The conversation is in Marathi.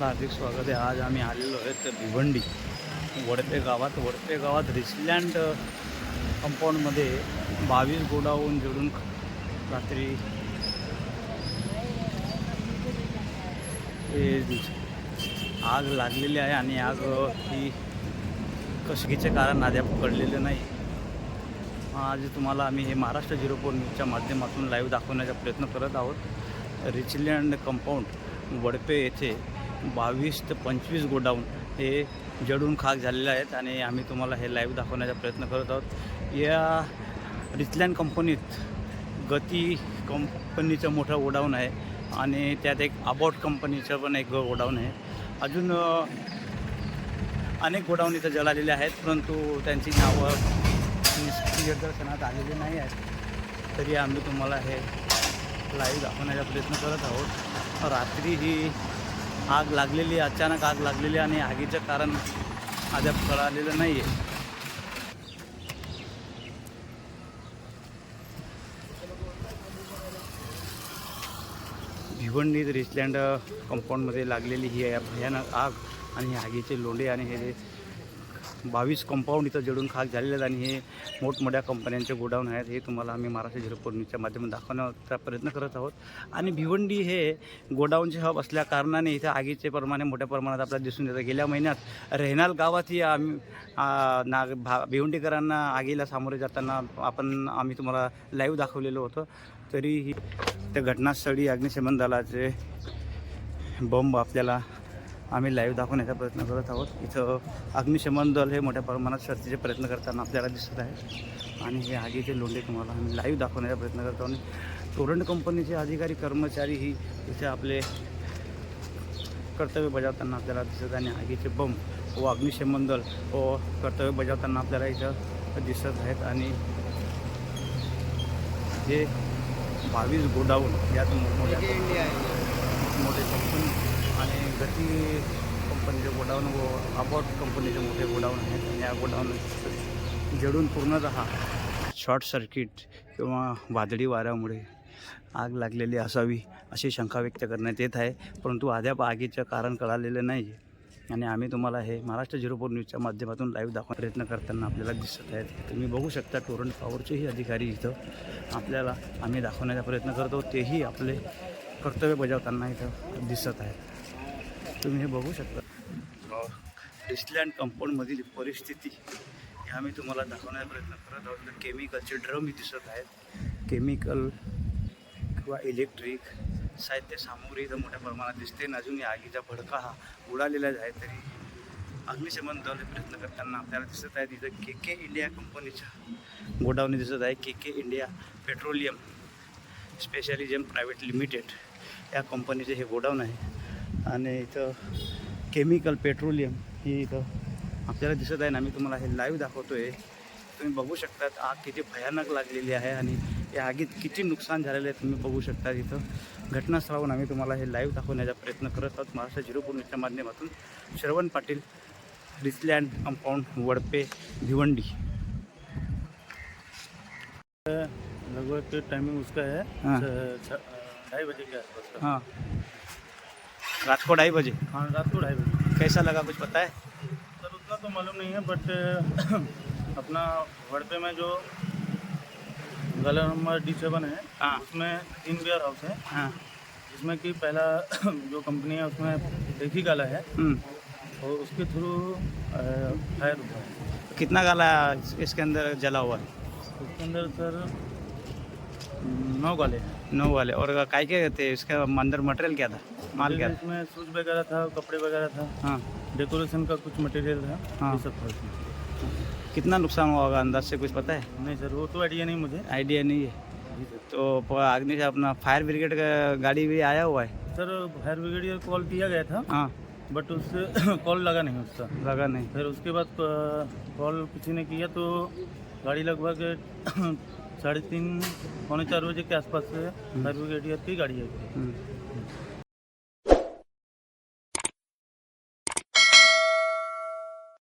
आपलं हार्दिक स्वागत आहे. आज आम्ही आलेलो आहेत भिवंडी. वडपे गावात. वडपे गावात रिसलँड कंपाऊंडमध्ये बावीस गोडाऊन जोडून रात्री हे आग लागलेली आहे आणि आग ही कशकीचे कारण अद्याप कळलेलं नाही. आज तुम्हाला आम्ही हे महाराष्ट्र झिरो फोर न्यूजच्या माध्यमातून लाईव्ह दाखवण्याचा प्रयत्न करत आहोत. रिचलँड कंपाऊंड वडपे येथे बावीस ते पंचवीस गोडाऊन हे जडून खाक झालेले आहेत आणि आम्ही तुम्हाला हे लाईव्ह दाखवण्याचा प्रयत्न करत आहोत. या रिचलँड कंपनीत गती कंपनीचं मोठं गोडाऊन आहे आणि त्यात एक अबॉट कंपनीचं पण एक गोडाऊन आहे. अजून अनेक गोडाऊन इथं जळालेले आहेत परंतु त्यांची नावं निदर्शनात आलेली नाही आहेत. तरी आम्ही तुम्हाला हे लाईव्ह दाखवण्याचा प्रयत्न करत आहोत. रात्री ही आग लागलेली अचानक आग लागलेली आणि आगीचं कारण अद्याप कळालेलं नाही आहे भिवंडी रिचलँड कंपाऊंडमध्ये लागलेली ही आहे भयानक आग आणि आगीचे लोंढे आणि हे बावीस कंपाऊंड इथं जडून खाक झालेले आहेत आणि हे मोठमोठ्या कंपन्यांचे गोडाऊन आहेत. हे तुम्हाला आम्ही महाराष्ट्र झिरो माध्यमात माध्यमातून दाखवण्याचा प्रयत्न करत आहोत. आणि भिवंडी हे गोडाऊनचे हब असल्या कारणाने इथं आगीचे प्रमाणे मोठ्या प्रमाणात आपल्याला दिसून येतं. गेल्या महिन्यात रेहनाल गावातही आम्ही नाग भा भिवंडीकरांना आगीला सामोरे जाताना आपण आम्ही तुम्हाला लाईव्ह दाखवलेलं होतं. तरीही त्या घटनास्थळी अग्निशमन दलाचे बंब आपल्याला आम्ही लाईव्ह दाखवण्याचा प्रयत्न करत आहोत. इथं अग्निशमन दल हे मोठ्या प्रमाणात शर्तीचे प्रयत्न करताना आपल्याला दिसत आहे. आणि हे आगीचे लोंढे तुम्हाला आम्ही लाईव्ह दाखवण्याचा प्रयत्न करतो आणि टोरंट कंपनीचे अधिकारी कर्मचारी ही इथे आपले कर्तव्य बजावताना आपल्याला दिसत आहे. आणि आगीचे बंब व अग्निशमन दल व कर्तव्य बजावताना आपल्याला इथं दिसत आहेत. आणि हे बावीस गोडाऊन यात मोठमोठ्या मोठे कंपनी आणि गती कंपनीचे गोडाऊन व अबाउट कंपनीचे मोठे गोडाऊन आहेत. आणि या गोडाऊन जडून पूर्णतः शॉर्ट सर्किट किंवा वादळी वाऱ्यामुळे आग लागलेली असावी अशी शंका व्यक्त करण्यात येत आहे. परंतु अद्याप आगीचं कारण कळालेलं नाही. आहे आणि आम्ही तुम्हाला हे महाराष्ट्र झिरो फोर न्यूजच्या माध्यमातून लाईव्ह दाखवा प्रयत्न करताना आपल्याला दिसत आहेत. तुम्ही बघू शकता टोरंट पॉवरचेही अधिकारी इथं आपल्याला आम्ही दाखवण्याचा प्रयत्न करतो. तेही आपले कर्तव्य बजावताना इथं दिसत आहेत. तुम्ही हे बघू शकता. डिस्लँड कंपाऊंडमधील परिस्थिती हे आम्ही तुम्हाला दाखवण्याचा प्रयत्न करत आहोत. केमिकलचे ड्रमही दिसत आहेत. केमिकल किंवा इलेक्ट्रिक साहित्य सामुग्री इथं मोठ्या प्रमाणात दिसते. आणि अजूनही आगीचा भडका हा उडालेलाच आहे. तरी अग्निशमन दल प्रयत्न करताना आपल्याला दिसत आहे. तिथं के के इंडिया कंपनीच्या गोडाऊन दिसत आहे. K K India petroleum specialism private limited या कंपनीचे हे गोडाऊन आहे. आणि इथं केमिकल पेट्रोलियम ही इथं आपल्याला दिसत आहे ना. मी तुम्हाला हे लाईव्ह दाखवतो आहे तुम्ही बघू शकतात आग किती भयानक लागलेली आहे आणि या आगीत किती नुकसान झालेलं आहे तुम्ही बघू शकता इथं. घटनास्थळावरून आम्ही तुम्हाला हे लाईव्ह दाखवण्याचा प्रयत्न करत आहोत. महाराष्ट्र झिरो पूर्णच्या माध्यमातून श्रवण पाटील रिसलँड कंपाऊंड वडपे भिवंडी. लगभग टाइमिंग उसका है. ढाई बजे के आसपास का. हाँ. रात को ढाई बजे? हाँ रात को ढाई बजे। कैसा लगा कुछ पता है? सर उतना तो मालूम नहीं है बट अपना वड़पे में जो गला नंबर डी सेवन है हाँ। उसमें तीन वेयर हाउस है। हाँ। जिसमें कि पहला जो कंपनी है उसमें एक ही गाला है। हम्म। और उसके थ्रू फायर हुआ है। कितना गाला इसके अंदर जला हुआ है? उसके अंदर सर नौ वाले नौ वाले। और काय के थे? इसका अंदर मटेरियल क्या था? माल क्या था? इसमें शूज़ वगैरह था कपड़े वगैरह था। हाँ। डेकोरेशन का कुछ मटेरियल था हाँ। सब था कितना नुकसान हुआ होगा? अंदाज से कुछ पता है? नहीं सर वो तो आइडिया नहीं मुझे। आइडिया नहीं है। तो अग्नि से अपना फायर ब्रिगेड का गाड़ी भी आया हुआ है? सर फायर ब्रिगेडियर कॉल किया गया था हाँ। बट उससे कॉल लगा नहीं उसका। लगा नहीं। फिर उसके बाद कॉल किसी ने किया तो गाड़ी लगभग साढ़े तीन पौने चार बजे के आसपास से फायर ब्रिगेडियर की गाड़ी आई थी हम्म।